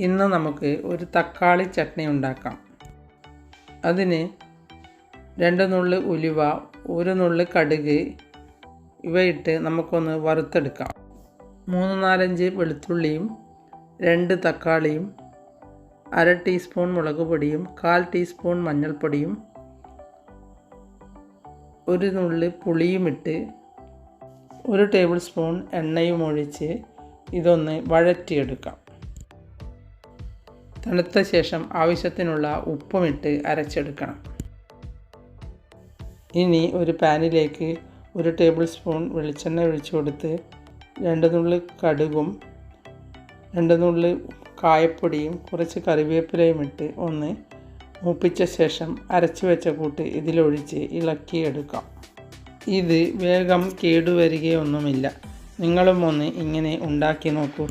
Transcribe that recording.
ഇന്ന് നമുക്ക് ഒരു തക്കാളി ചട്നി ഉണ്ടാക്കാം. അതിന് രണ്ട് നുള്ള് ഉലുവ ഒരു നുള്ളി കടുക് ഇവയിട്ട് നമുക്കൊന്ന് വറുത്തെടുക്കാം. മൂന്ന് നാലഞ്ച് വെളുത്തുള്ളിയും രണ്ട് തക്കാളിയും അര ടീസ്പൂൺ മുളക് പൊടിയും കാൽ ടീസ്പൂൺ മഞ്ഞൾപ്പൊടിയും ഒരു നുള്ളി പുളിയും ഇട്ട് ഒരു ടേബിൾ സ്പൂൺ എണ്ണയും ഒഴിച്ച് ഇതൊന്ന് വഴറ്റിയെടുക്കാം. തണുത്ത ശേഷം ആവശ്യത്തിനുള്ള ഉപ്പുമിട്ട് അരച്ചെടുക്കണം. ഇനി ഒരു പാനിലേക്ക് ഒരു ടേബിൾ സ്പൂൺ വെളിച്ചെണ്ണ ഒഴിച്ചു കൊടുത്ത് രണ്ട് നുള്ളി കടുകും രണ്ട് നുള്ളി കായപ്പൊടിയും കുറച്ച് കറിവേപ്പിലയും ഇട്ട് ഒന്ന് മൂപ്പിച്ച ശേഷം അരച്ചു വെച്ച കൂട്ട് ഇതിലൊഴിച്ച് ഇളക്കിയെടുക്കാം. ഇത് വേഗം കേടുവരികയൊന്നുമില്ല. നിങ്ങളും ഒന്ന് ഇങ്ങനെ ഉണ്ടാക്കി നോക്കൂ.